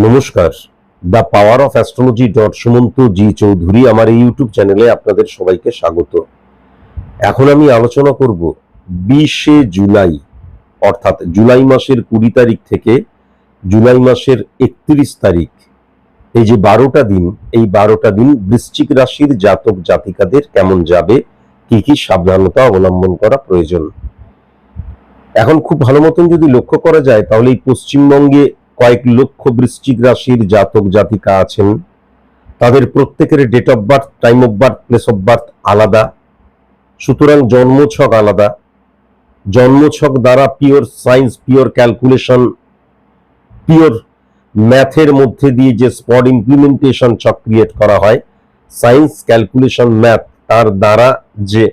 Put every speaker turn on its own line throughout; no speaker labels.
নমস্কার। The power of astrology dot Sumanta G Chowdhury আমার এই ইউটিউব চ্যানেলে আপনাদের সবাইকে স্বাগত। এখন আমি আলোচনা করব বিশে জুলাই, অর্থাৎ জুলাই মাসের কুড়ি তারিখ থেকে জুলাই মাসের একত্রিশ তারিখ। এই যে বারোটা দিন, এই বারোটা দিন বৃশ্চিক রাশির জাতক জাতিকাদের কেমন যাবে, কি কি সাবধানতা অবলম্বন করা প্রয়োজন। এখন খুব ভালো মতন যদি লক্ষ্য করা যায়, তাহলে এই পশ্চিমবঙ্গে কয়েক লক্ষ বৃশ্চিক রাশির জাতক জাতিকা আছেন। তাদের প্রত্যেকের date of birth time of birth place of birth আলাদা। সুতরাং জন্মছক আলাদা। জন্মছক দ্বারা pure science pure calculation pure ম্যাথের মধ্যে দিয়ে যে স্পট ইমপ্লিমেন্টেশন ছক ক্রিয়েট করা হয় সায়েন্স ক্যালকুলেশন ম্যাথ তার দ্বারা যে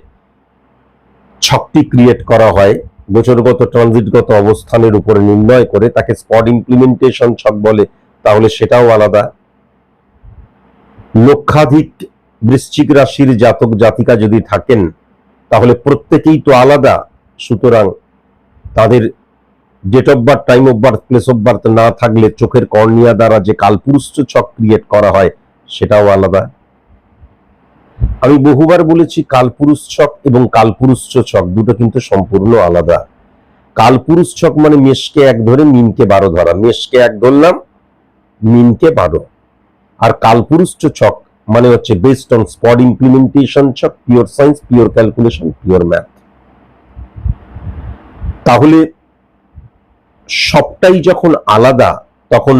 ছকটি ক্রিয়েট করা হয় গোচরগত ট্রানজিটগত অবস্থানের উপরে নির্ণয় করে তাকে স্পট ইমপ্লিমেন্টেশন ছক বলে, তাহলে সেটাও আলাদা। লক্ষাধিক বৃশ্চিক রাশির জাতক জাতিকা যদি থাকেন, তাহলে প্রত্যেকেই তো আলাদা। সুতরাং তাদের date of birth time of birth place of birth না থাকলে চোখের কর্নিয়া দ্বারা যে কালপুরুষ ছক ক্রিয়েট করা হয়, সেটাও আলাদা। আমি বহুবার বলেছি কালপুরুষ ছক এবং কালপুরুষ ছক দুটো কিন্তু সম্পূর্ণ আলাদা। কালপুরুষ ছক মানে মেষকে এক ধরে, মিনকে বারো ধরা। মেষকে এক ধরলাম, মিনকে বারো। আর কালপুরুষ ছক মানে হচ্ছে বেসড অন স্পট ইমপ্লিমেন্টেশন ছক pure science pure calculation pure math তাহলে সবটাই যখন আলাদা, তখন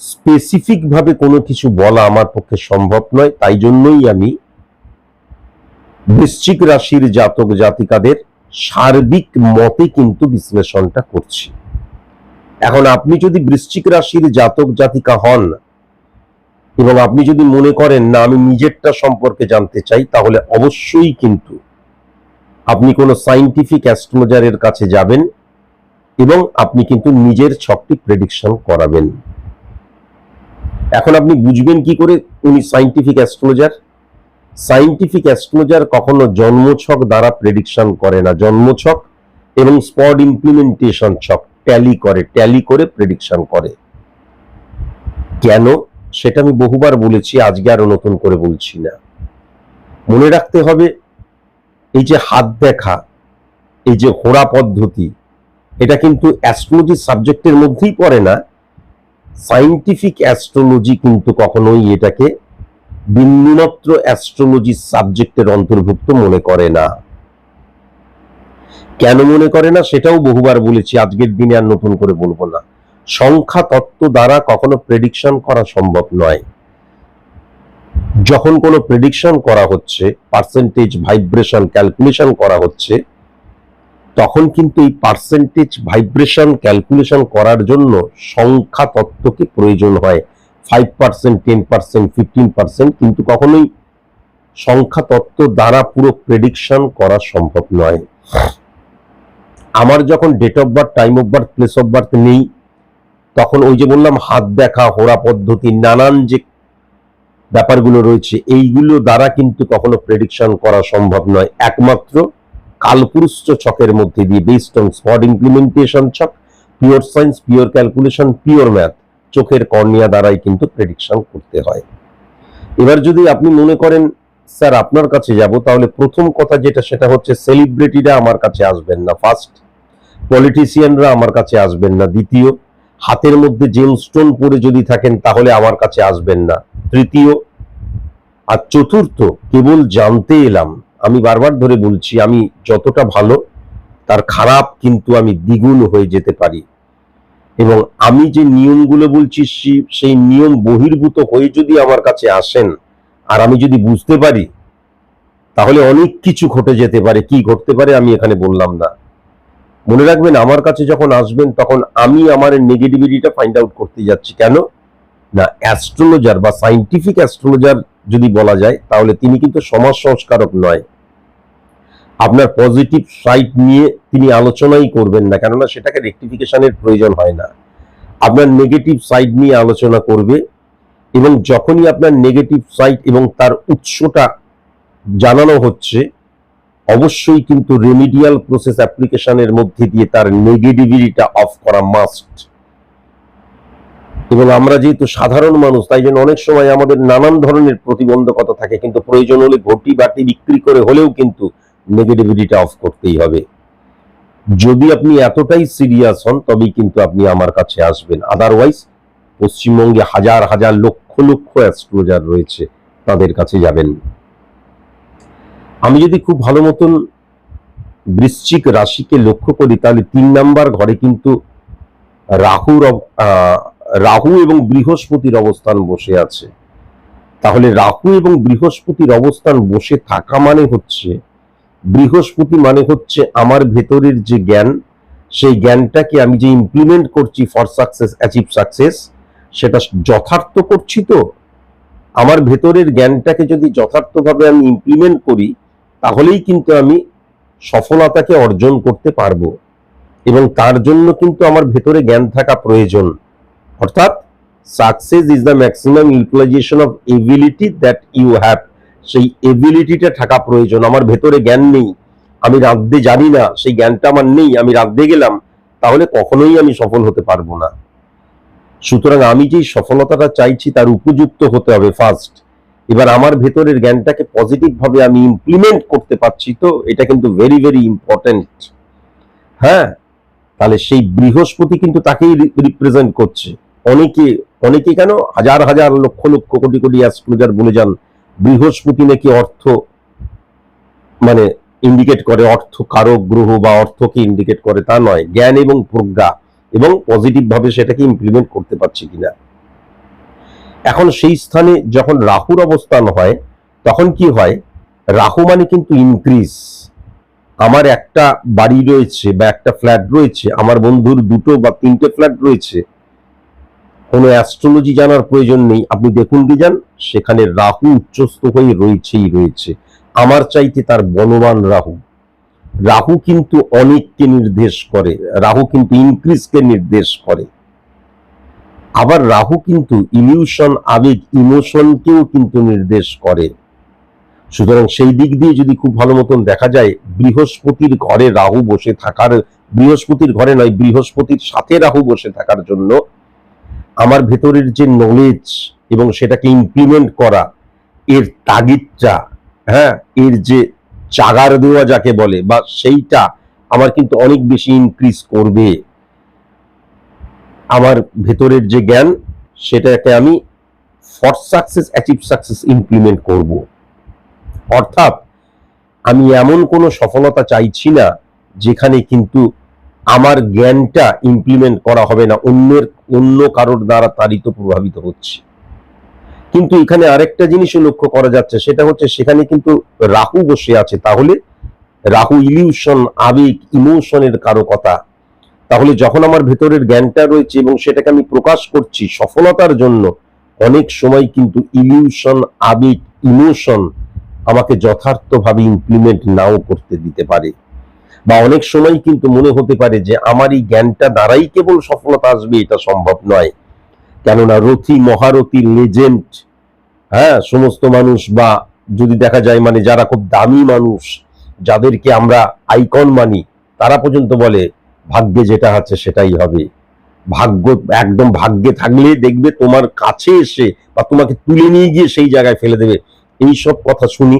স্পেসিফিক ভাবে কোনো কিছু বলা আমার পক্ষে সম্ভব নয়, তাই জন্যই আমি বৃশ্চিক রাশির জাতক জাতিকাদের সার্বিক মতে কিন্তু বিশ্লেষণটা করছি। এখন আপনি যদি বৃশ্চিক রাশির জাতক জাতিকা হন এবং আপনি যদি মনে করেন, না, আমি নিজেরটা সম্পর্কে জানতে চাই, তাহলে অবশ্যই কিন্তু আপনি কোনো সাইন্টিফিক অ্যাস্ট্রোলজারের কাছে যাবেন এবং আপনি কিন্তু নিজের ছকটি প্রেডিকশন করাবেন। এখন আপনি বুঝবেন কি করে উনি সাইন্টিফিক অ্যাস্ট্রোলজার সাইন্টিফিক অ্যাস্ট্রোলজার কখনো জন্মছক দ্বারা প্রেডিকশন করে না। জন্মছক এবং স্পট ইমপ্লিমেন্টেশন ছক ট্যালি করে ট্যালি করে প্রেডিকশন করে। কেন? সেটা আমি বহুবার বলেছি, আজকে আরও নতুন করে বলছি না। মনে রাখতে হবে, এই যে হাত দেখা, এই যে হোড়া পদ্ধতি, এটা কিন্তু অ্যাস্ট্রোলজি সাবজেক্টের মধ্যেই পড়ে না। সাইন্টিফিক অ্যাস্ট্রোলজি কিন্তু কখনোই এটাকে বিন্দুমাত্র অ্যাস্ট্রোলজি সাবজেক্টের অন্তর্ভুক্ত মনে করে না। কেন মনে করে না সেটাও বহুবার বলেছি, আজকের দিনে আর নতুন করে বলব না। সংখ্যা তত্ত্ব দ্বারা কখনো প্রেডিকশন করা সম্ভব নয়। যখন কোনো প্রেডিকশন করা হচ্ছে পার্সেন্টেজ ভাইব্রেশন ক্যালকুলেশন করা হচ্ছে তখন কিন্তু এই পার্সেন্টেজ ভাইব্রেশন ক্যালকুলেশন করার জন্য সংখ্যা তত্ত্বকে প্রয়োজন হয়। Five percent ten percent fifteen percent কিন্তু কখনোই সংখ্যা তত্ত্ব দ্বারা পুরো প্রেডিকশন করা সম্ভব নয়। আমার যখন date of birth time of birth place of birth নেই, তখন ওই যে বললাম হাত দেখা, হোড়া পদ্ধতি, নানান যে ব্যাপারগুলো রয়েছে, এইগুলো দ্বারা কিন্তু কখনো প্রেডিকশন করা সম্ভব নয়। একমাত্র কালপুরুষ ছকের মধ্যে দিয়ে বেসড অন স্পট ইমপ্লিমেন্টেশন ছক pure science pure calculation pure math চোখের কর্নিয়া দ্বারাই কিন্তু প্রেডিকশন করতে হয়। এবার যদি আপনি মনে করেন, স্যার, আপনার কাছে যাব, তাহলে প্রথম কথা যেটা, সেটা হচ্ছে সেলিব্রিটিরা আমার কাছে আসবেন না ফার্স্ট পলিটিশিয়ানরা আমার কাছে আসবেন না, দ্বিতীয়, হাতের মধ্যে জেমস্টোন পরে যদি থাকেন, তাহলে আমার কাছে আসবেন না, তৃতীয়, আর চতুর্থ, কেবল জানতে এলাম আমি বারবার ধরে বলছি, আমি যতটা ভালো, তার খারাপ কিন্তু আমি দ্বিগুণ হয়ে যেতে পারি। এবং আমি যে নিয়মগুলো বলছি সেই নিয়ম বহির্ভূত হয়ে যদি আমার কাছে আসেন, আর আমি যদি বুঝতে পারি, তাহলে অনেক কিছু ঘটে যেতে পারে। কি ঘটতে পারে আমি এখানে বললাম না। মনে রাখবেন, আমার কাছে যখন আসবেন, তখন আমি আমার নেগেটিভিটিটা ফাইন্ড আউট করতে যাচ্ছি। কেন? না অ্যাস্ট্রোলজার বা সাইন্টিফিক অ্যাস্ট্রোলজার যদি বলা যায়, তাহলে তিনি কিন্তু সমাজ সংস্কারক নয়। আপনার পজিটিভ সাইড নিয়ে তিনি আলোচনাই করবেন না, কেননা সেটাকে রেকটিফিকেশনের প্রয়োজন হয় না। আপনার নেগেটিভ সাইড নিয়ে আলোচনা করবে এবং যখনই আপনার নেগেটিভ সাইড এবং তার উৎসটা জানানো হচ্ছে, অবশ্যই কিন্তু রেমিডিয়াল প্রসেস অ্যাপ্লিকেশনের মধ্যে দিয়ে তার নেগেটিভিটিটা অফ করা মাস্ট এবং আমরা যেহেতু সাধারণ মানুষ, তাই জন্য অনেক সময় আমাদের নানান ধরনের প্রতিবন্ধকতা থাকে, কিন্তু প্রয়োজন হলে ঘটি বাটি বিক্রি করে হলেও কিন্তু নেগেটিভিটিটা অফ করতেই হবে। যদি আপনি এতটাই সিরিয়াস হন, তবেই কিন্তু আপনি আমার কাছে আসবেন। আদারওয়াইজ পশ্চিমবঙ্গে হাজার হাজার লক্ষ লক্ষ অ্যাস্ট্রোলজার রয়েছে, তাদের কাছে যাবেন আমি যদি খুব ভালো মতন বৃশ্চিক রাশিকে লক্ষ্য করি, তাহলে তিন নাম্বার ঘরে কিন্তু রাহুর রাহু এবং বৃহস্পতির অবস্থান বসে আছে। তাহলে রাহু এবং বৃহস্পতির অবস্থান বসে থাকা মানে হচ্ছে, বৃহস্পতি মানে হচ্ছে আমার ভেতরের যে জ্ঞান, সেই জ্ঞানটাকে আমি যে ইমপ্লিমেন্ট করছি ফর সাকসেস অ্যাচিভ সাকসেস সেটা যথার্থ করছি তো? আমার ভেতরের জ্ঞানটাকে যদি যথার্থভাবে আমি ইমপ্লিমেন্ট করি, তাহলেই কিন্তু আমি সফলতাকে অর্জন করতে পারব। এবং তার জন্য কিন্তু আমার ভেতরে জ্ঞান থাকা প্রয়োজন। অর্থাৎ success is the maximum utilization of ability that you have সেই এবিলিটিটা থাকা প্রয়োজন। আমার ভেতরে জ্ঞান নেই। আমি রাঁধতে জানি না। সেই জ্ঞানটা আমার নেই। আমি রাঁধতে গেলাম। তাহলে কখনোই আমি সফল হতে পারব না। সুতরাং আমি যেই সফলতাটা চাইছি, তার উপযুক্ত হতে হবে ফার্স্ট এবার আমার ভেতরের জ্ঞানটাকে পজিটিভ ভাবে আমি ইমপ্লিমেন্ট করতে পারছি তো, এটা কিন্তু ভেরি ভেরি ইম্পর্টেন্ট হ্যাঁ? তাহলে সেই বৃহস্পতি কিন্তু তাকেই রিপ্রেজেন্ট করছে। অনেকে অনেকে কেন? হাজার হাজার লক্ষ লক্ষ কোটি কোটি অ্যাস্ট্রোলজার বলে যান, বৃহস্পতি নাকি অর্থ মানে ইন্ডিকেট করে অর্থ কারক গ্রহ বা অর্থকে ইন্ডিকেট করে, তা নয়। জ্ঞান এবং প্রজ্ঞা, এবং পজিটিভ ভাবে সেটাকে ইমপ্লিমেন্ট করতে পারছি কিনা। এখন সেই স্থানে যখন রাহুর অবস্থান হয়, তখন কি হয়? রাহু মানে কিন্তু ইনক্রিজ আমার একটা বাড়ি রয়েছে বা একটা ফ্ল্যাট রয়েছে, আমার বন্ধুর দুটো বা তিনটে ফ্ল্যাট রয়েছে কোনো অ্যাস্ট্রোলজি জানার প্রয়োজন নেই। আপনি দেখুন কি যান, সেখানে রাহু উচ্চস্থ হয়ে রয়েছেই রয়েছে। আমার চাইতে তার বলবান রাহু। রাহু কিন্তু অনেককে নির্দেশ করে, রাহু কিন্তু ইনক্রিজকে নির্দেশ করে। আবার রাহু কিন্তু ইলিউশন আবেগ ইমোশনকেও কিন্তু নির্দেশ করে। সুতরাং সেই দিক দিয়ে যদি খুব ভালো মতন দেখা যায়, বৃহস্পতির ঘরে রাহু বসে থাকার, বৃহস্পতির ঘরে নয়, বৃহস্পতির সাথে রাহু বসে থাকার জন্য আমার ভেতরের যে নলেজ এবং সেটাকে ইমপ্লিমেন্ট করা, এর তাগিদটা হ্যাঁ এর যে চাগার দেওয়া যাকে বলে বা সেইটা আমার কিন্তু অনেক বেশি ইনক্রিজ করবে। আমার ভেতরের যে জ্ঞান, সেটাকে আমি for success achieve success implement করব। অর্থাৎ, আমি এমন কোনো সফলতা চাইছি না যেখানে কিন্তু আমার জ্ঞানটা ইমপ্লিমেন্ট করা হবে না, অন্যের, অন্য কারোর দ্বারা তারিত প্রভাবিত হচ্ছে। কিন্তু এখানে আরেকটা জিনিসও লক্ষ্য করা যাচ্ছে, সেটা হচ্ছে সেখানে কিন্তু রাহু বসে আছে। তাহলে রাহু ইলিউশন আবেগ ইমোশনের কারও কথা। তাহলে যখন আমার ভেতরের জ্ঞানটা রয়েছে এবং সেটাকে আমি প্রকাশ করছি সফলতার জন্য, অনেক সময় কিন্তু ইলিউশন আবেগ ইমোশন আমাকে যথার্থভাবে ইমপ্লিমেন্ট নাও করতে দিতে পারে। বা অনেক সময় কিন্তু মনে হতে পারে যে আমার এই জ্ঞানটা দ্বারাই কেবল সফলতা আসবে, এটা সম্ভব নয়। কেননা রথি মহারথী লেজেন্ড হ্যাঁ সমস্ত মানুষ বা যদি দেখা যায় মানে যারা খুব দামি মানুষ, যাদেরকে আমরা আইকন মানি, তারা পর্যন্ত বলে, ভাগ্যে যেটা আছে সেটাই হবে। ভাগ্য, একদম ভাগ্যে থাকলে দেখবে তোমার কাছে এসে বা তোমাকে তুলে নিয়ে গিয়ে সেই জায়গায় ফেলে দেবে। এই সব কথা শুনি।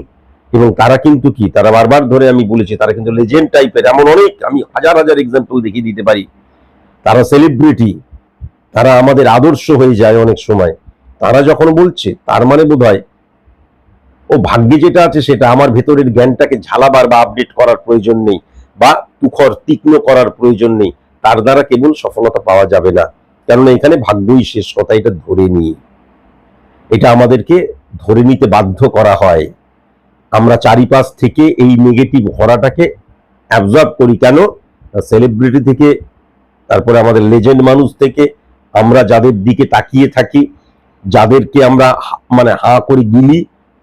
এবং তারা কিন্তু কি, তারা বারবার ধরে আমি বলেছি, তারা কিন্তু লেজেন্ড টাইপের এমন অনেক, আমি হাজার হাজার এক্সাম্পল দেখিয়ে দিতে পারি। তারা সেলিব্রিটি তারা আমাদের আদর্শ হয়ে যায় অনেক সময়। তারা যখন বলছে, তার মানে বোধ হয় ও ভাগ্যে যেটা আছে সেটা আমার ভেতরের জ্ঞানটাকে ঝালাবার বা আপডেট করার প্রয়োজন নেই, বা তুখর তীক্ষ্ণ করার প্রয়োজন নেই, তার দ্বারা কেবল সফলতা পাওয়া যাবে না। কেননা এখানে ভাগ্যই শেষ কথা, এটা ধরে নিয়ে। এটা আমাদেরকে ধরে নিতে বাধ্য করা হয়। আমরা চারিপাশ থেকে এই নেগেটিভ হরাটাকে অ্যাবজর্ব করি। কেন? সেলিব্রিটি থেকে, তারপরে আমাদের লেজেন্ড মানুষ থেকে, আমরা যাদের দিকে তাকিয়ে থাকি, যাদেরকে আমরা মানে হা করে গিলি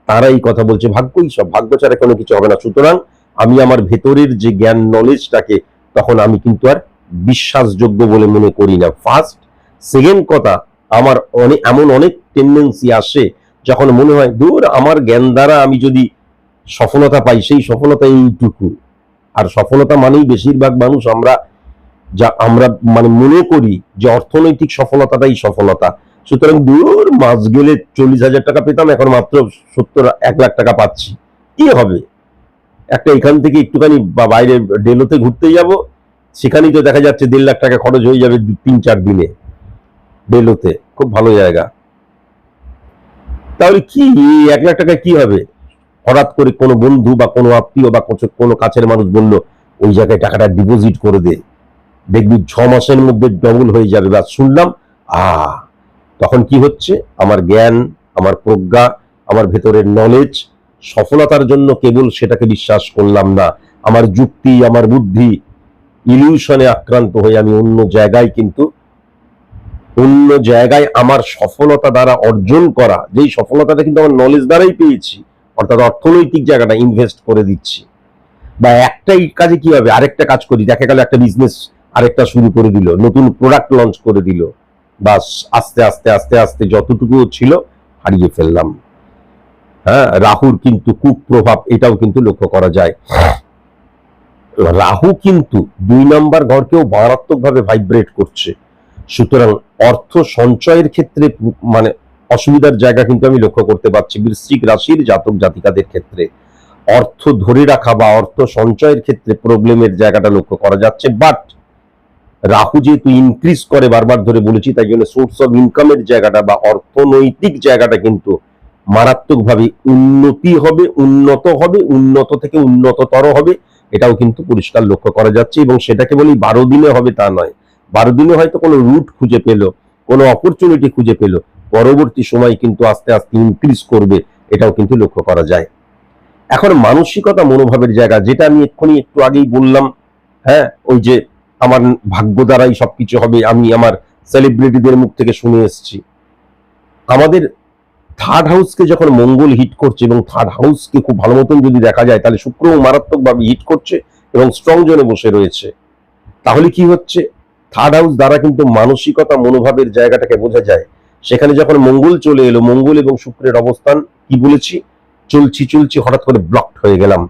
তারা এই কথা বলছে। ভাগ্যই সব, ভাগ্য ছাড়া কোনো কিছু হবে না। সুতরাং আমি আমার ভেতরের যে জ্ঞান নলেজটাকে তখন আমি কিন্তু আর বিশ্বাসযোগ্য বলে মনে করি না। ফার্স্ট সেকেন্ড কথা, আমার অনেক এমন অনেক টেন্ডেন্সি আসে যখন মনে হয়, দূর, আমার জ্ঞান দ্বারা আমি যদি সফলতা পাই, সেই সফলতা এইটুকু। আর সফলতা মানেই বেশিরভাগ মানুষ আমরা যা, আমরা মানে মনে করি যে অর্থনৈতিক সফলতাটাই সফলতা। সুতরাং দূর মাস গেলে চল্লিশ হাজার টাকা পেতাম, এখন মাত্র সত্তর, এক লাখ টাকা পাচ্ছি। কি হবে? একটা এখান থেকে একটুখানি বা বাইরে ডেলোতে ঘুরতে যাব, সেখানেই তো দেখা যাচ্ছে দেড় লাখ টাকা খরচ হয়ে যাবে তিন, চার দিনে ডেলোতে। খুব ভালো জায়গা। তাহলে কি, এক লাখ টাকা কি হবে? হঠাৎ করে কোনো বন্ধু বা কোনো আত্মীয় বা কোনো- কাছের মানুষ বলল, ওই জায়গায় টাকাটা ডিপোজিট করে দে। দেখবি ছ মাসের মধ্যে ডবল হয়ে যাবে। বা শুনলাম, আ, তখন কি হচ্ছে? আমার জ্ঞান, আমার প্রজ্ঞা, আমার ভেতরের নলেজ সফলতার জন্য কেবল সেটাকে বিশ্বাস করলাম না। আমার যুক্তি, আমার বুদ্ধি ইলিউশনে আক্রান্ত হয়ে আমি অন্য জায়গায় কিন্তু অন্য জায়গায় আমার সফলতা দ্বারা অর্জন করা, যেই সফলতাটা কিন্তু আমার নলেজ দ্বারাই পেয়েছি অর্থাৎ অর্থনৈতিক জায়গাটা ইনভেস্ট করে দিচ্ছি। বা একটাই কাজে কি হবে আরেকটা কাজ করি, দেখা গেল একটা বিজনেস আরেকটা শুরু করে দিল, নতুন প্রোডাক্ট লঞ্চ করে দিল বা আস্তে আস্তে আস্তে আস্তে যতটুকু ছিল হারিয়ে ফেললাম। হ্যাঁ রাহুর কিন্তু কুপ্রভাব এটাও কিন্তু লক্ষ্য করা যায়। রাহু কিন্তু দুই নম্বর ঘরকেও মারাত্মকভাবে ভাইব্রেট করছে। সুতরাং অর্থ সঞ্চয়ের ক্ষেত্রে মানে অসুবিধার জায়গা কিন্তু আমি লক্ষ্য করতে পারছি। বৃশ্চিক রাশির জাতক জাতিকাদের ক্ষেত্রে অর্থ ধরে রাখা বা অর্থ সঞ্চয়ের ক্ষেত্রে প্রবলেমের জায়গাটা লক্ষ্য করা যাচ্ছে। বাট রাহু যেহেতু ইনক্রিজ করে বারবার ধরে বলেছি, তাই জন্য সোর্স অফ ইনকামের জায়গাটা বা অর্থনৈতিক জায়গাটা কিন্তু মারাত্মকভাবে উন্নতি হবে, উন্নত হবে, উন্নত থেকে উন্নততর হবে, এটাও কিন্তু পরিষ্কার লক্ষ্য করা যাচ্ছে। এবং সেটাকে বলি বারো দিনে হবে তা নয়। বারো দিনে হয়তো কোনো রুট খুঁজে পেল, কোনো অপরচুনিটি খুঁজে পেল পরবর্তী সময় কিন্তু আস্তে আস্তে ইনক্রিজ করবে, এটাও কিন্তু লক্ষ্য করা যায়। এখন মানসিকতা মনোভাবের জায়গা, যেটা আমি এক্ষুনি একটু আগেই বললাম হ্যাঁ ওই যে আমার ভাগ্য দ্বারাই সবকিছু হবে, আমি আমার সেলিব্রিটিদের মুখ থেকে শুনে এসেছি। আমাদের থার্ড হাউসকে যখন মঙ্গল হিট করছে এবং থার্ড হাউসকে খুব ভালো মতন যদি দেখা যায়, তাহলে শুক্র মারাত্মকভাবে হিট করছে এবং স্ট্রং জোনে বসে রয়েছে। তাহলে কি হচ্ছে? থার্ড হাউস দ্বারা কিন্তু মানসিকতা, মনোভাবের জায়গাটাকে বোঝা যায়। সেখানে যখন মঙ্গল চলে এলো, মঙ্গল এবং শুক্রের অবস্থান কি বলেছি? চলছি চলছি, হঠাৎ করে ব্লকড হয়ে গেলাম।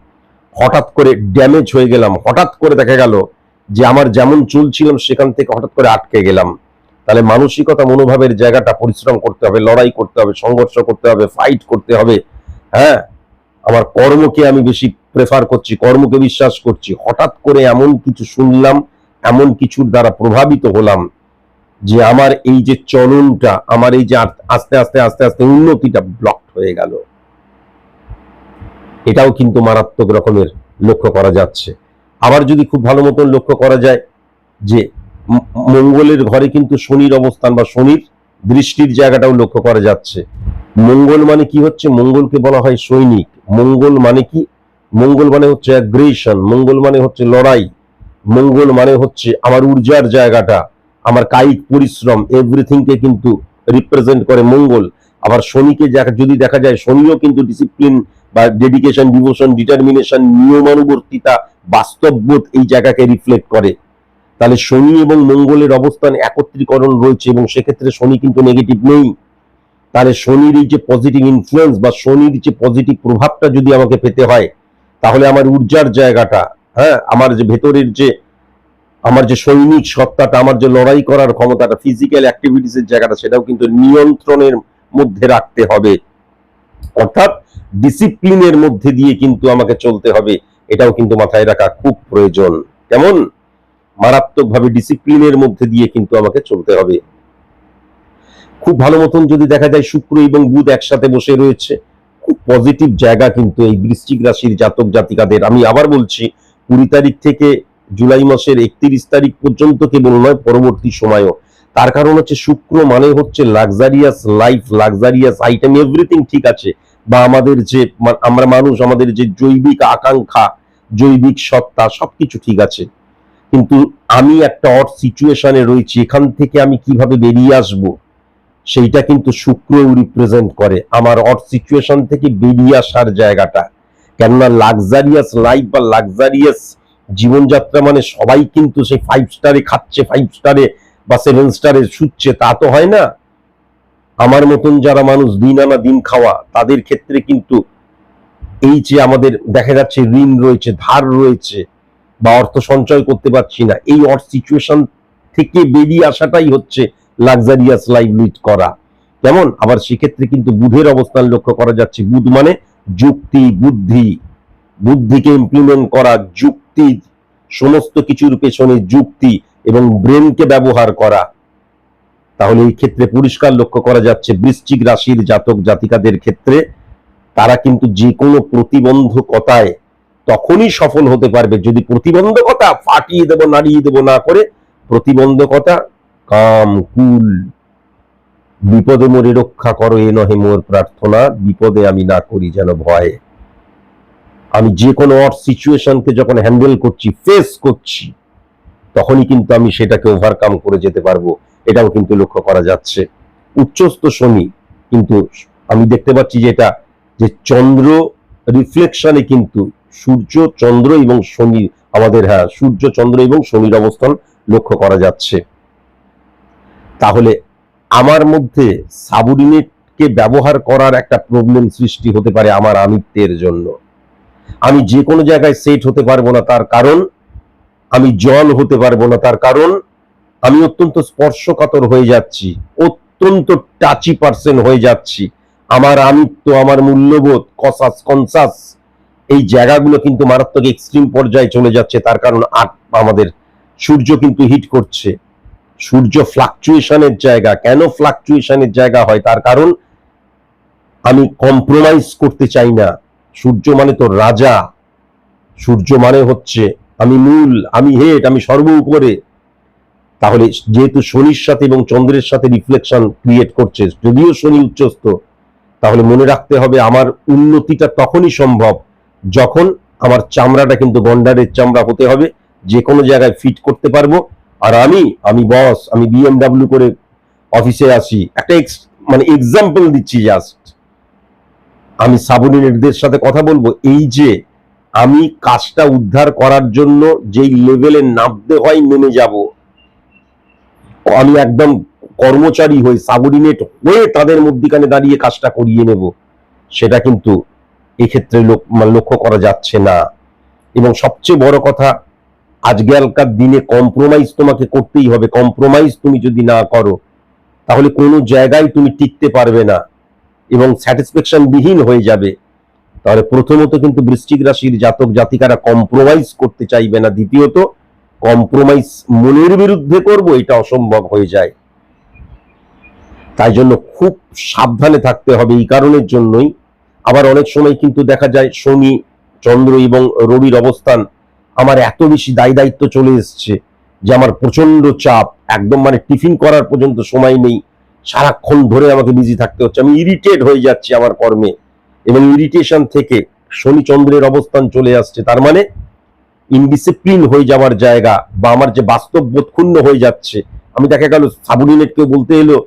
হঠাৎ করে ড্যামেজ হয়ে গেলাম। হঠাৎ করে দেখা গেল যে আমার যেমন চলছিলাম, সেখান থেকে হঠাৎ করে আটকে গেলাম। তাহলে মানসিকতা, মনোভাবের জায়গাটা পরিশ্রম করতে হবে, লড়াই করতে হবে, সংঘর্ষ করতে হবে ফাইট করতে হবে। হ্যাঁ? আমার কর্মকে আমি বেশি প্রেফার করছি, কর্মকে বিশ্বাস করছি। হঠাৎ করে এমন কিছু শুনলাম, এমন কিছুর দ্বারা প্রভাবিত হলাম। যে আমার এই যে চলনটা, আমার এই যে আস্তে আস্তে আস্তে আস্তে উন্নতিটা ব্লকড হয়ে গেল। এটাও কিন্তু মারাত্মক রকমের লক্ষ্য করা যাচ্ছে। আবার যদি খুব ভালো মতন লক্ষ্য করা যায় যে মঙ্গলের ঘরে কিন্তু শনির অবস্থান বা শনির দৃষ্টির জায়গাটাও লক্ষ্য করা যাচ্ছে। মঙ্গল মানে কি হচ্ছে? মঙ্গলকে বলা হয় সৈনিক। মঙ্গল মানে কি? মঙ্গল মানে হচ্ছে অ্যাগ্রেশন মঙ্গল মানে হচ্ছে লড়াই। মঙ্গল মানে হচ্ছে আমার ঊর্জার জায়গাটা। আমার কায়িক পরিশ্রম এভরিথিংকে কিন্তু রিপ্রেজেন্ট করে মঙ্গল। আবার শনিকে যদি দেখা যায়, শনিও কিন্তু ডিসিপ্লিন বা ডেডিকেশন ডিভোশন ডিটারমিনেশন নিয়মানুবর্তিতা, বাস্তববোধ এই জায়গাকে রিফ্লেক্ট করে। তাহলে শনি এবং মঙ্গলের অবস্থান একত্রীকরণ রয়েছে এবং সেক্ষেত্রে শনি কিন্তু নেগেটিভ নেই। তাহলে শনির এই যে পজিটিভ ইনফ্লুয়েন্স বা শনির যে পজিটিভ প্রভাবটা যদি আমাকে পেতে হয়, তাহলে আমার ঊর্জার জায়গাটা হ্যাঁ আমার যে ভেতরের যে আমার যে সৈনিক সত্তাটা, আমার যে লড়াই করার ক্ষমতাটা ফিজিক্যাল অ্যাক্টিভিটিসের জায়গাটা, সেটাও কিন্তু নিয়ন্ত্রণের মধ্যে রাখতে হবে। অর্থাৎ ডিসিপ্লিনের মধ্যে দিয়ে কিন্তু আমাকে চলতে হবে, এটাও কিন্তু মাথায় রাখা খুব প্রয়োজন। কেমন? মারাত্মকভাবে ডিসিপ্লিনের মধ্যে দিয়ে কিন্তু আমাকে চলতে হবে। খুব ভালো মতন যদি দেখা যায় শুক্র এবং বুধ একসাথে বসে রয়েছে, খুব পজিটিভ জায়গা কিন্তু এই বৃশ্চিক রাশির জাতক জাতিকাদের। আমি আবার বলছি, কুড়ি তারিখ থেকে জুলাই মাসের একত্রিশ তারিখ পর্যন্ত কেবল নয়, পরবর্তী সময়ও। তার কারণ হচ্ছে শুক্র মানে হচ্ছে luxurious life luxurious item everything ঠিক আছে। বা আমাদের যে আমরা মানুষ, আমাদের যে জৈবিক আকাঙ্ক্ষা, জৈবিক সত্তা, সবকিছু ঠিক আছে। কিন্তু আমি একটা অড সিচুয়েশনে রয়েছি, এখান থেকে আমি কীভাবে বেরিয়ে আসব, সেইটা কিন্তু শুক্র রিপ্রেজেন্ট করে। আমার অড সিচুয়েশন থেকে বেরিয়ে আসার জায়গাটা। কেননা লাক্সারিয়াস লাইফ বা লাক্সারিয়াস জীবনযাত্রা মানে সবাই কিন্তু সেই ফাইভ স্টারে খাচ্ছে ফাইভ স্টারে বা সেভেন স্টারে শুচ্ছে, তা তো হয় না। আমার মতন যারা মানুষ দিন আনা দিন খাওয়া, তাদের ক্ষেত্রে কিন্তু এই যে আমাদের দেখা যাচ্ছে ঋণ রয়েছে, ধার রয়েছে বা অর্থ সঞ্চয় করতে পারছি না, এই অর্থ সিচুয়েশন থেকে বেরিয়ে আসাটাই হচ্ছে লাক্সারিয়াস লাইফ লিড করা। কেমন? আবার সেক্ষেত্রে কিন্তু বুধের অবস্থান লক্ষ্য করা যাচ্ছে। বুধ মানে যুক্তি, বুদ্ধি। বুদ্ধিকে ইমপ্লিমেন্ট করা যুক্তি, সমস্ত কিছুর পেছনে যুক্তি এবং ব্রেনকে ব্যবহার করা। তাহলে এই ক্ষেত্রে পরিষ্কার লক্ষ্য করা যাচ্ছে, বৃশ্চিক রাশির জাতক জাতিকাদের ক্ষেত্রে তারা কিন্তু যে কোনো প্রতিবন্ধকতায় তখনই সফল হতে পারবে। যদি প্রতিবন্ধকতা ফাটিয়ে দেব, নাড়িয়ে দেব না করে, প্রতিবন্ধকতা কাম, কুল। বিপদে মোরে রক্ষা করো, এ নহে মোর প্রার্থনা। বিপদে আমি না করি যেন ভয়। আমি যে কোনো অর সিচুয়েশনকে যখন হ্যান্ডেল করছি ফেস করছি, তখনই কিন্তু আমি সেটাকে ওভারকাম করে যেতে পারব। এটাও কিন্তু লক্ষ্য করা যাচ্ছে। উচ্চস্থ শনি কিন্তু আমি দেখতে পাচ্ছি যে এটা, যে চন্দ্র রিফ্লেকশনে কিন্তু সূর্য, চন্দ্র এবং শনি আমাদের হ্যাঁ সূর্য, চন্দ্র এবং শনির অবস্থান লক্ষ্য করা যাচ্ছে। তাহলে আমার মধ্যে সাবঅর্ডিনেটকে ব্যবহার করার একটা প্রবলেম সৃষ্টি হতে পারে আমার আমিত্বের জন্য। আমি যে কোনো জায়গায় সেট হতে পারব না তার কারণ, আমি জল হতে পারব না তার কারণ, আমি অত্যন্ত স্পর্শকাতর হয়ে যাচ্ছি, অত্যন্ত টাচি পার্সন হয়ে যাচ্ছি। আমার আমিত্ব, আমার মূল্যবোধ, কসাস কনসাস, এই জায়গাগুলো কিন্তু মারাত্মক এক্সট্রিম পর্যায়ে চলে যাচ্ছে, তার কারণ আট, আমাদের সূর্য কিন্তু হিট করছে। সূর্য ফ্লাকচুয়েশনের জায়গা, কেন ফ্লাকচুয়েশনের জায়গা হয় তার কারণ, আমি কম্প্রোমাইজ করতে চাই না। সূর্য মানে তো রাজা, সূর্য মানে হচ্ছে আমি মূল, আমি হেড আমি সর্ব উপরে তাহলে যেহেতু শনির সাথে এবং চন্দ্রের সাথে রিফ্লেকশন ক্রিয়েট করছে, যদিও শনি উচ্চস্ত তাহলে মনে রাখতে হবে আমার উন্নতিটা তখনই সম্ভব যখন আমার চামড়াটা কিন্তু গন্ডারের চামড়া হতে হবে, যে কোনো জায়গায় ফিট করতে পারব। আর আমি আমি বস আমি বিএমডাব্লিউ করে অফিসে আসি একটা মানে এক্সাম্পল দিচ্ছি জাস্ট আমি সাবঅর্ডিনেটদের সাথে কথা বলব, এই যে আমি কাজটা উদ্ধার করার জন্য যেই লেভেলে নামতে হয় নেমে যাব, আমি একদম কর্মচারী হয়ে সাবঅর্ডিনেট হয়ে তাদের মধ্যিখানে দাঁড়িয়ে কাজটা করিয়ে নেব, সেটা কিন্তু এক্ষেত্রে মানে লক্ষ্য করা যাচ্ছে না। এবং সবচেয়ে বড় কথা, আজকালকার দিনে কম্প্রোমাইজ তোমাকে করতেই হবে। কম্প্রোমাইজ তুমি যদি না করো, তাহলে কোনো জায়গায় তুমি টিকতে পারবে না। এবং স্যাটিসফ্যাকশন বিহীন হয়ে যাবে, তাহলে প্রথমত কিন্তু বৃশ্চিক রাশির জাতক জাতিকারা কম্প্রোমাইজ করতে চাইবে না। দ্বিতীয়ত কম্প্রোমাইজ মনের বিরুদ্ধে করব, এটা অসম্ভব হয়ে যায়। তাই জন্য খুব সাবধানে থাকতে হবে এই কারণের জন্যই। আবার অনেক সময় কিন্তু দেখা যায় শনি, চন্দ্র এবং রবির অবস্থান আমার এত বেশি দায় দায়িত্ব চলে এসছে যে আমার প্রচণ্ড চাপ, একদম মানে টিফিন করার পর্যন্ত সময় নেই। সারাক্ষণ ধরে আমাকে বিজি থাকতে হচ্ছে। আমি ইরিটেট হয়ে যাচ্ছি আমার কর্মে। এবং ইরিটেশন থেকে শনি চন্দ্রের অবস্থান চলে আসছে। তার মানে ইনডিসিপ্লিন হয়ে যাওয়ার জায়গা বা আমার যে বাস্তব বোধক্ষুণ্ণ হয়ে যাচ্ছে, আমি দেখা গেল সাবঅর্ডিনেট কেউ বলতে এলো,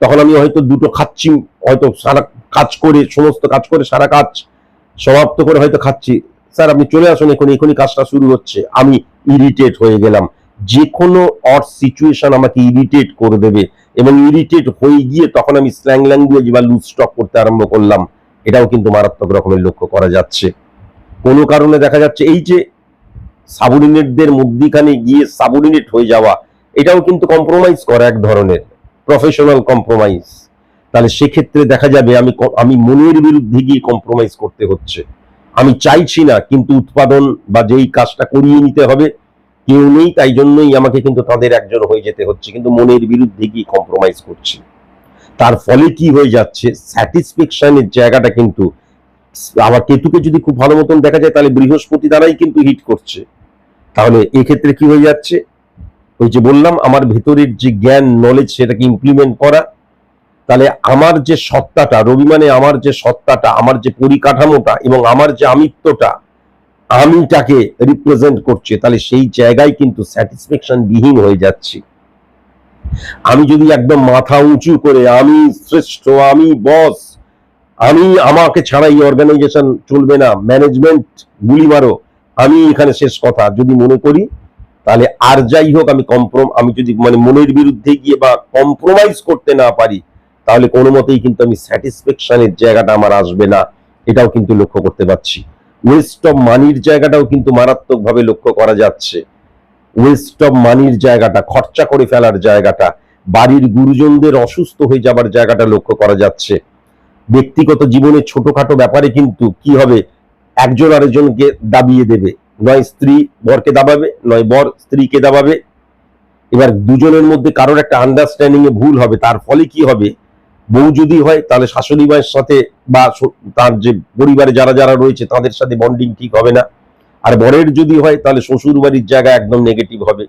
তখন আমি হয়তো দুটো খাচ্ছি, হয়তো সারা কাজ করে, সমস্ত কাজ করে, সারা কাজ সমাপ্ত করে হয়তো খাচ্ছি। স্যার, আপনি চলে আসুন এখন এখনই কাজটা শুরু হচ্ছে। আমি ইরিটেট হয়ে গেলাম। যে কোনো অর সিচুয়েশন আমাকে ইরিটেট করে দেবে এবং ইরিটেট হয়ে গিয়ে তখন আমি স্ল্যাং ল্যাঙ্গুয়েজ বা লুজ স্টক করতে আরম্ভ করলাম, এটাও কিন্তু মারাত্মক রকমের লক্ষ্য করা যাচ্ছে। কোনো কারণে দেখা যাচ্ছে এই যে সাবঅর্ডিনেটদের মধ্যিখানে গিয়ে সাবঅর্ডিনেট হয়ে যাওয়া, এটাও কিন্তু কম্প্রোমাইজ করা এক ধরনের প্রফেশনাল কম্প্রোমাইজ তাহলে সেক্ষেত্রে দেখা যাবে আমি আমি মনের বিরুদ্ধে গিয়ে কম্প্রোমাইজ করতে হচ্ছে। আমি চাইছি না, কিন্তু উৎপাদন বা যেই কাজটা করিয়ে নিতে হবে কেউ নেই, তাই জন্যই আমাকে কিন্তু তাদের একজন হয়ে যেতে হচ্ছে। কিন্তু মনের বিরুদ্ধে গিয়ে কম্প্রোমাইজ করছি। তার ফলে কি হয়ে যাচ্ছে? স্যাটিসফ্যাকশনের জায়গাটা কিন্তু আবার কেতুকে যদি খুব ভালো মতন দেখা যায়, তাহলে বৃহস্পতি দ্বারাই কিন্তু হিট করছে। তাহলে এক্ষেত্রে কি হয়ে যাচ্ছে? ওই যে বললাম, আমার ভেতরের যে জ্ঞান নলেজ সেটাকে ইমপ্লিমেন্ট করা। তাহলে আমার যে সত্তাটা, রবি মানে আমার যে সত্তাটা, আমার যে পরিকাঠামোটা এবং আমার যে আমিত্বটা আমিটাকে রিপ্রেজেন্ট করছে, তাহলে সেই জায়গায় কিন্তু স্যাটিসফ্যাকশন বিহীন হয়ে যাচ্ছি। আমি যদি একদম মাথা উঁচু করে, আমি শ্রেষ্ঠ, আমি বস আমি আমাকে ছাড়া এই অর্গানাইজেশন চলবে না ম্যানেজমেন্ট গুলি মারো, আমি এখানে শেষ কথা। যদি মনে করি, তাহলে আর যাই হোক, আমি কম্প্রোম আমি যদি মানে মনের বিরুদ্ধে গিয়ে বা কম্প্রোমাইজ করতে না পারি, তাহলে কোনো মতেই কিন্তু আমি স্যাটিসফ্যাকশনের জায়গাটা আমার আসবে না। এটাও কিন্তু লক্ষ্য করতে পারছি। ওয়েস্ট অফ মানির জায়গাটাও কিন্তু মারাত্মকভাবে লক্ষ্য করা যাচ্ছে। ওয়েস্ট অফ মানির জায়গাটা, খরচা করে ফেলার জায়গাটা, বাড়ির গুরুজনদের অসুস্থ হয়ে যাবার জায়গাটা লক্ষ্য করা যাচ্ছে। ব্যক্তিগত জীবনের ছোটখাটো ব্যাপারে কিন্তু কি হবে? একজন আরেকজনকে দাবিয়ে দেবে। নয় স্ত্রী বরকে দাবাবে, নয় বর স্ত্রীকে দাবাবে। এবার দুজনের মধ্যে কারোর একটা আন্ডারস্ট্যান্ডিং এ ভুল হবে, তার ফলে কি হবে? বউ যদি হয়, তাহলে শাশুড়ি মায়ের সাথে বা তার যে পরিবারে যারা যারা রয়েছে, তাদের সাথে বন্ডিং ঠিক হবে না। আর বরের যদি হয়, তাহলে শ্বশুর বাড়ির জায়গা একদম নেগেটিভ হবে।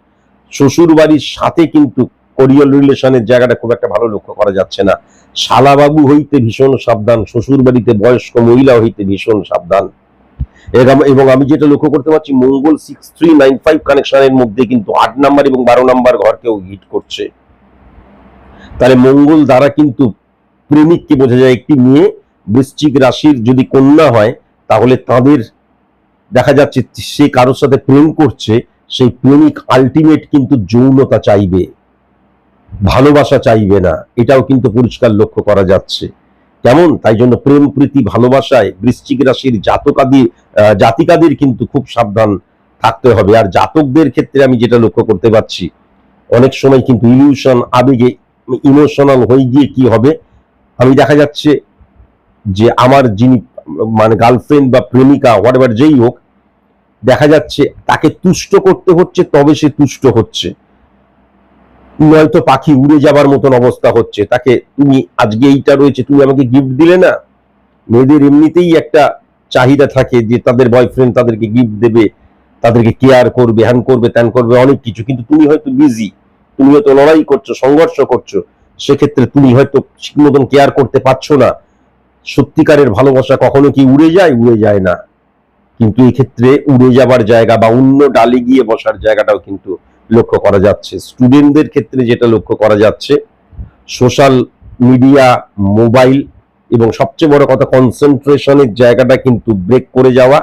শ্বশুর বাড়ির সাথে কিন্তু কোরিয়াল রিলেশনের জায়গাটা খুব একটা ভালো লক্ষ্য করা যাচ্ছে না। শালাবাবু হইতে ভীষণ সাবধান শ্বশুর বাড়িতে বয়স্ক মহিলা হইতে ভীষণ সাবধান। এবং আমি যেটা লক্ষ্য করতে পারছি, মঙ্গল সিক্স থ্রি নাইন ফাইভ কানেকশনের মধ্যে কিন্তু আট নাম্বার এবং বারো নাম্বার ঘরকেও হিট করছে। তাহলে মঙ্গল দ্বারা কিন্তু প্রেমিককে বোঝা যায় একটি মেয়ে? বৃশ্চিক রাশির যদি কন্যা হয়, তাহলে তাদের দেখা যাচ্ছে সে কারোর সাথে প্রেম করছে, সেই প্রেমিক আলটিমেট কিন্তু যৌনতা চাইবে। ভালোবাসা চাইবে না। এটাও কিন্তু পরিষ্কার লক্ষ্য করা যাচ্ছে। কেমন? তাই জন্য প্রেম, প্রীতি, ভালোবাসায় বৃশ্চিক রাশির জাতকাদি জাতিকাদের কিন্তু খুব সাবধান থাকতে হবে। আর জাতকদের ক্ষেত্রে আমি যেটা লক্ষ্য করতে পারছি, অনেক সময় কিন্তু ইলিউশন আবেগে ইমোশনাল হয়ে গিয়ে কি হবে? আমি দেখা যাচ্ছে যে আমার যিনি মানে গার্লফ্রেন্ড বা প্রেমিকা হোয়াট যেই হোক, দেখা যাচ্ছে তাকে তুষ্ট করতে হচ্ছে, তবে সে তুষ্ট হচ্ছে। নয়তো পাখি উড়ে যাবার মতন অবস্থা হচ্ছে। তাকে তুমি আজকে এইটা রয়েছে, তুমি আমাকে গিফট দিলে না? মেয়েদের এমনিতেই একটা চাহিদা থাকে যে তাদের বয়ফ্রেন্ড তাদেরকে গিফট দেবে, তাদেরকে কেয়ার করবে হ্যান করবে, ত্যান করবে, অনেক কিছু। কিন্তু তুমি হয়তো বিজি তুমি হয়তো লড়াই করছ, সংঘর্ষ করছ। সেক্ষেত্রে তুমি হয়তো ঠিক মতন কেয়ার করতে পারছ না। সত্যিকারের ভালোবাসা কখনো কি উড়ে যায়? উড়ে যায় না। কিন্তু এই ক্ষেত্রে উড়ে যাবার জায়গা বা অন্য ডালে গিয়ে বসার জায়গাটাও কিন্তু লক্ষ্য করা যাচ্ছে। স্টুডেন্টদের ক্ষেত্রে যেটা লক্ষ্য করা যাচ্ছে সোশ্যাল মিডিয়া মোবাইল এবং সবচেয়ে বড় কথা কনসেন্ট্রেশনের জায়গাটা কিন্তু ব্রেক করে যাওয়া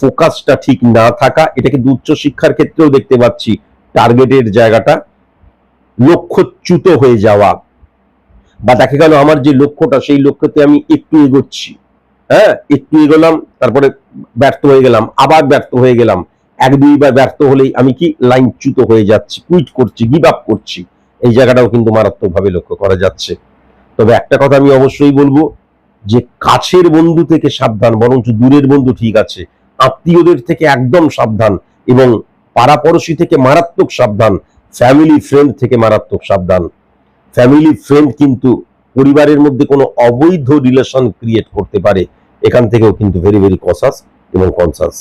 ফোকাসটা ঠিক না থাকা, এটাকে উচ্চ শিক্ষার ক্ষেত্রেও দেখতে পাচ্ছি। টার্গেটের জায়গাটা লক্ষ্যচ্যুত হয়ে যাওয়া। বা দেখা গেল আমার যে লক্ষ্যটা, সেই লক্ষ্যতে আমি একটু এগোচ্ছি। হ্যাঁ একটু এগোলাম, তারপরে ব্যর্থ হয়ে গেলাম, আবার ব্যর্থ হয়ে গেলাম। এক দুইবার ব্যর্থ হলেই আমি কি লাইনচ্যুত হয়ে যাচ্ছি, কুইট করছি, গিভ আপ করছি। এই জায়গাটাও কিন্তু মারাত্মকভাবে লক্ষ্য করা যাচ্ছে। তবে একটা কথা আমি অবশ্যই বলব, যে কাছের বন্ধু থেকে সাবধান, বরঞ্চ দূরের বন্ধু ঠিক আছে, আত্মীয়দের থেকে একদম সাবধান এবং পাড়াপড়শি থেকে মারাত্মক সাবধান ফ্যামিলি ফ্রেন্ড থেকে মারাত্মক সাবধান। ফ্যামিলি ফ্রেন্ড কিন্তু পরিবারের মধ্যে কোনো অবৈধ রিলেশন ক্রিয়েট করতে পারে, এখান থেকেও কিন্তু ভেরি ভেরি কসাস এবং কনসাস